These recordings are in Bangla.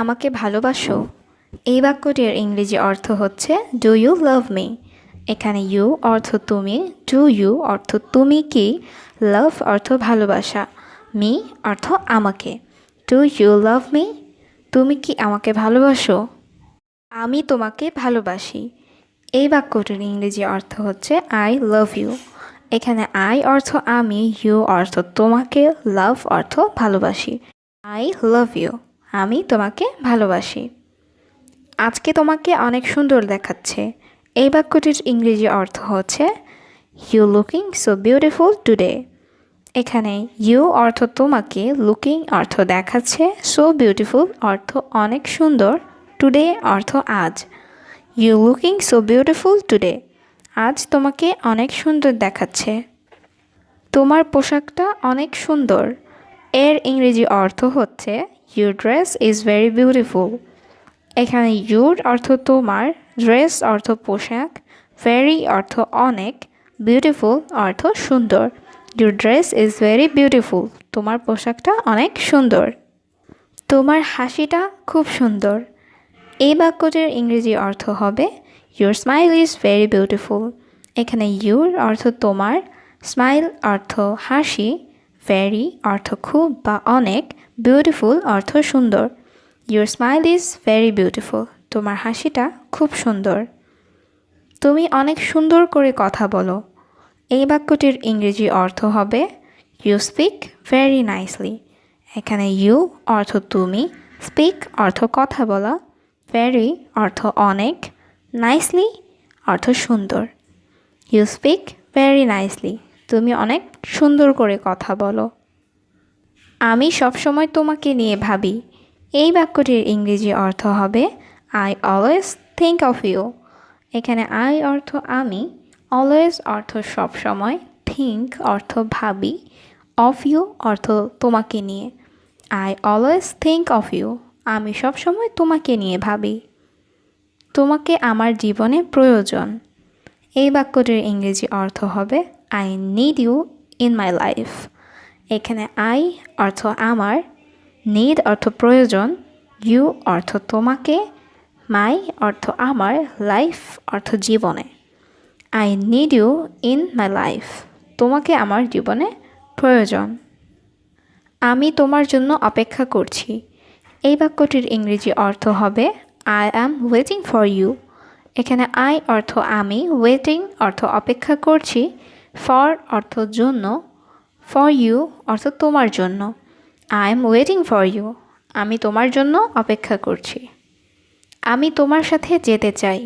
আমাকে ভালোবাসো? এই বাক্যটির ইংরেজি অর্থ হচ্ছে ডু ইউ লাভ মি এখানে ইউ অর্থ তুমি ডু ইউ অর্থ তুমি কি? লাভ অর্থ ভালোবাসা মি অর্থ আমাকে ডু ইউ লাভ মি তুমি কি আমাকে ভালোবাসো? আমি তোমাকে ভালোবাসি এই বাক্যটির ইংরেজি অর্থ হচ্ছে আই লাভ ইউ এখানে আই অর্থ আমি ইউ অর্থ তোমাকে লাভ অর্থ ভালোবাসি আই লাভ ইউ আমি তোমাকে ভালোবাসি। আজকে তোমাকে অনেক সুন্দর দেখাচ্ছে। এই বাক্যটির ইংরেজি অর্থ হচ্ছে you looking so beautiful today এখানে ইউ অর্থ তোমাকে লুকিং অর্থ দেখাচ্ছে সো বিউটিফুল অর্থ অনেক সুন্দর টুডে অর্থ আজ you looking so beautiful today আজ তোমাকে অনেক সুন্দর দেখাচ্ছে। তোমার পোশাকটা অনেক সুন্দর। এর ইংরেজি অর্থ হচ্ছে your dress is very beautiful এখানে ইউর অর্থ তোমার ড্রেস অর্থ পোশাক ভেরি অর্থ অনেক বিউটিফুল অর্থ সুন্দর। Your dress is very beautiful তোমার পোশাকটা অনেক সুন্দর। তোমার হাসিটা খুব সুন্দর। এই বাক্যটির ইংরেজি অর্থ হবে your smile is very beautiful এখানে ইউর অর্থ তোমার স্মাইল অর্থ হাসি। ভেরি অর্থ খুব বা অনেক বিউটিফুল অর্থ সুন্দর। Your smile is very beautiful তোমার হাসিটা খুব সুন্দর। তুমি অনেক সুন্দর করে কথা বলো। এই বাক্যটির ইংরেজি অর্থ হবে ইউ স্পিক ভেরি নাইসলি এখানে ইউ অর্থ তুমি স্পিক অর্থ কথা বলা ভেরি অর্থ অনেক নাইসলি অর্থ সুন্দর। ইউ স্পিক ভেরি নাইসলি তুমি অনেক সুন্দর করে কথা বলো। আমি সবসময় তোমাকে নিয়ে ভাবি, এই বাক্যটির ইংরেজি অর্থ হবে I always think of you এখানে আই অর্থ আমি অলওয়েজ অর্থ সবসময় থিঙ্ক অর্থ ভাবি অফ ইউ অর্থ তোমাকে নিয়ে I always think of you আমি সবসময় তোমাকে নিয়ে ভাবি। তোমাকে আমার জীবনে প্রয়োজন। এই বাক্যটির ইংরেজি অর্থ হবে I need you in my life এখানে আই অর্থ আমার নিড অর্থ প্রয়োজন ইউ অর্থ তোমাকে মাই অর্থ আমার লাইফ অর্থ জীবনে। I need you in my life তোমাকে আমার জীবনে প্রয়োজন। আমি তোমার জন্য অপেক্ষা করছি। এই বাক্যটির ইংরেজি অর্থ হবে I am waiting for you এখানে আই অর্থ আমি ওয়েটিং অর্থ অপেক্ষা করছি। ফর অর্থ জন্য ফর ইউ অর্থ তোমার জন্য। I am waiting for you আমি তোমার জন্য অপেক্ষা করছি। আমি তোমার সাথে যেতে চাই।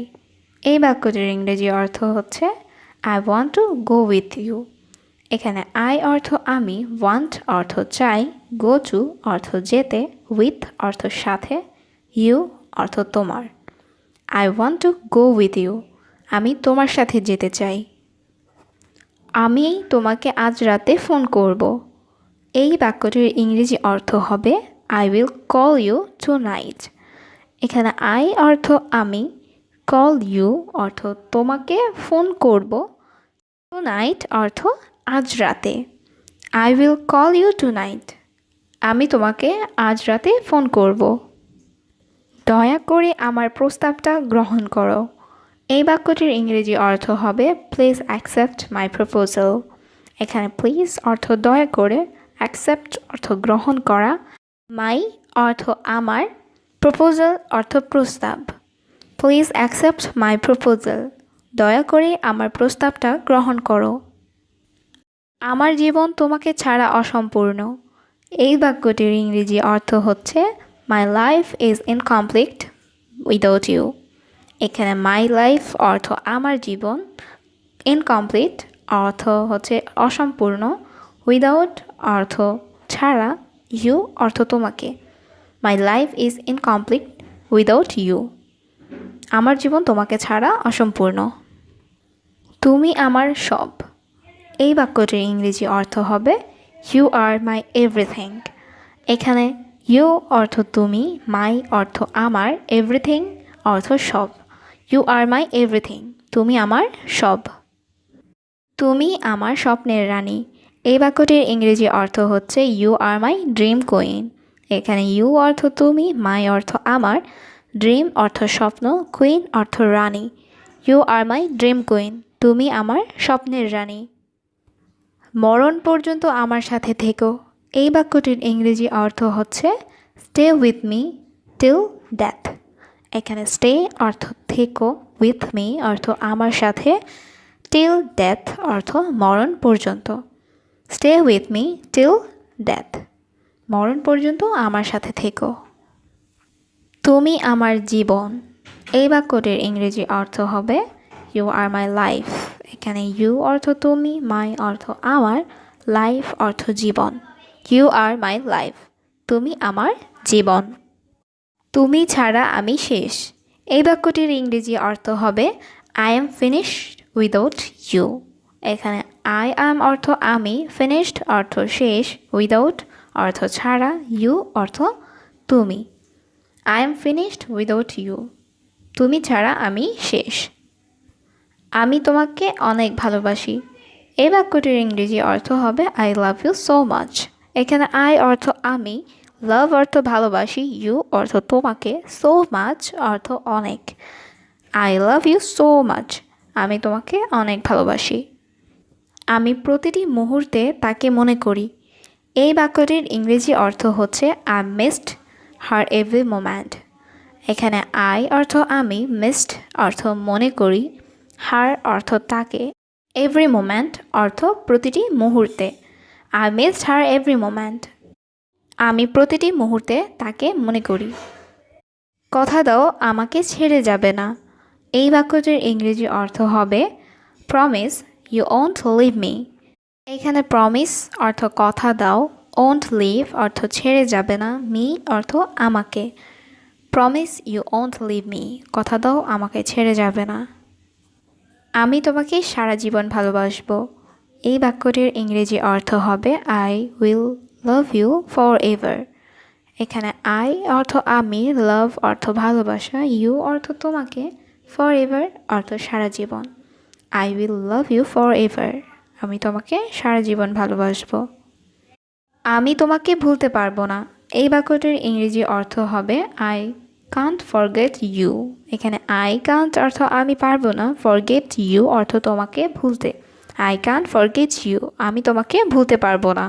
এই বাক্যটির ইংরেজি অর্থ হচ্ছে I want to go with you এখানে আই অর্থ আমি ওয়ান্ট অর্থ চাই গো টু অর্থ যেতে উইথ অর্থ সাথে ইউ অর্থ তোমার। I want to go with you আমি তোমার সাথে যেতে চাই। আমি তোমাকে আজ রাতে ফোন করব। এই বাক্যটির ইংরেজি অর্থ হবে I will call you tonight এখানে আই অর্থ আমি কল ইউ অর্থ তোমাকে ফোন করব টু নাইট অর্থ আজ রাতে I will call you tonight আমি তোমাকে আজ রাতে ফোন করব দয়া করে আমার প্রস্তাবটা গ্রহণ করো এই বাক্যটির ইংরেজি অর্থ হবে প্লিজ অ্যাকসেপ্ট মাই প্রপোজাল এখানে প্লিজ অর্থ দয়া করে অ্যাকসেপ্ট অর্থ গ্রহণ করা মাই অর্থ আমার প্রপোজাল অর্থ প্রস্তাব প্লিজ অ্যাকসেপ্ট মাই প্রপোজাল দয়া করে আমার প্রস্তাবটা গ্রহণ করো। আমার জীবন তোমাকে ছাড়া অসম্পূর্ণ। এই বাক্যটির ইংরেজি অর্থ হচ্ছে my life is incomplete without you এখানে মাই লাইফ অর্থ আমার জীবন ইনকমপ্লিট অর্থ হচ্ছে অসম্পূর্ণ উইদাউট অর্থ ছাড়া ইউ অর্থ তোমাকে। My life is incomplete without you আমার জীবন তোমাকে ছাড়া অসম্পূর্ণ। তুমি আমার সব। এই বাক্যটির ইংরেজি অর্থ হবে ইউ আর মাই এভরিথিং এখানে ইউ অর্থ তুমি মাই অর্থ আমার এভরিথিং অর্থ সব। ইউ আর মাই এভরিথিং তুমি আমার সব। তুমি আমার স্বপ্নের রানী। এই বাক্যটির ইংরেজি অর্থ হচ্ছে you are my dream queen এখানে ইউ অর্থ তুমি মাই অর্থ আমার। ড্রিম অর্থ স্বপ্ন কুইন অর্থ রানী। You are my dream queen তুমি আমার স্বপ্নের রানী। মরণ পর্যন্ত আমার সাথে থেকো। এই বাক্যটির ইংরেজি অর্থ হচ্ছে stay with me till death এখানে স্টে অর্থ থেকো উইথ মি অর্থ আমার সাথে টিল ডেথ অর্থ মরণ পর্যন্ত। Stay with me till death মরণ পর্যন্ত আমার সাথে থেকো। তুমি আমার জীবন, এই বাক্যটির ইংরেজি অর্থ হবে ইউ আর মাই লাইফ এখানে ইউ অর্থ তুমি মাই অর্থ আমার লাইফ অর্থ জীবন। ইউ আর মাই লাইফ তুমি আমার জীবন। তুমি ছাড়া আমি শেষ। এই বাক্যটির ইংরেজি অর্থ হবে I am finished without you এখানে আই আম অর্থ আমি ফিনিশড অর্থ শেষ উইদাউট অর্থ ছাড়া ইউ অর্থ তুমি। I am finished without you তুমি ছাড়া আমি শেষ। আমি তোমাকে অনেক ভালোবাসি। এই বাক্যটির ইংরেজি অর্থ হবে I love you so much এখানে আই অর্থ আমি লাভ অর্থ ভালোবাসি ইউ অর্থ তোমাকে সো মাচ অর্থ অনেক। I love you so much আমি তোমাকে অনেক ভালোবাসি। আমি প্রতিটি মুহূর্তে তাকে মনে করি। এই বাক্যটির ইংরেজি অর্থ হচ্ছে I missed her every moment এখানে আই অর্থ আমি মিসড অর্থ মনে করি হার অর্থ তাকে এভরি মোমেন্ট অর্থ প্রতিটি মুহূর্তে। I missed her every moment আমি প্রতিটি মুহূর্তে তাকে মনে করি। কথা দাও, আমাকে ছেড়ে যাবে না। এই বাক্যটির ইংরেজি অর্থ হবে promise you won't leave me এখানে প্রমিস অর্থ কথা দাও ওন্ট লিভ অর্থ ছেড়ে যাবে না মি অর্থ আমাকে promise you won't leave me কথা দাও, আমাকে ছেড়ে যাবে না আমি তোমাকে সারা জীবন ভালোবাসবো। এই বাক্যটির ইংরেজি অর্থ হবে I will love you forever এখানে আই অর্থ আমি লাভ অর্থ ভালোবাসা ইউ অর্থ তোমাকে ফর এভার অর্থ সারা জীবন। I will love you forever আমি তোমাকে সারা জীবন ভালোবাসবো। আমি তোমাকে ভুলতে পারব না। এই বাক্যটির ইংরেজি অর্থ হবে আই কান্ট ফরগেট ইউ এখানে আই কান্ট অর্থ আমি পারব না। ফরগেট ইউ অর্থ তোমাকে ভুলতে। আই কান্ট ফরগেট ইউ আমি তোমাকে ভুলতে পারব না।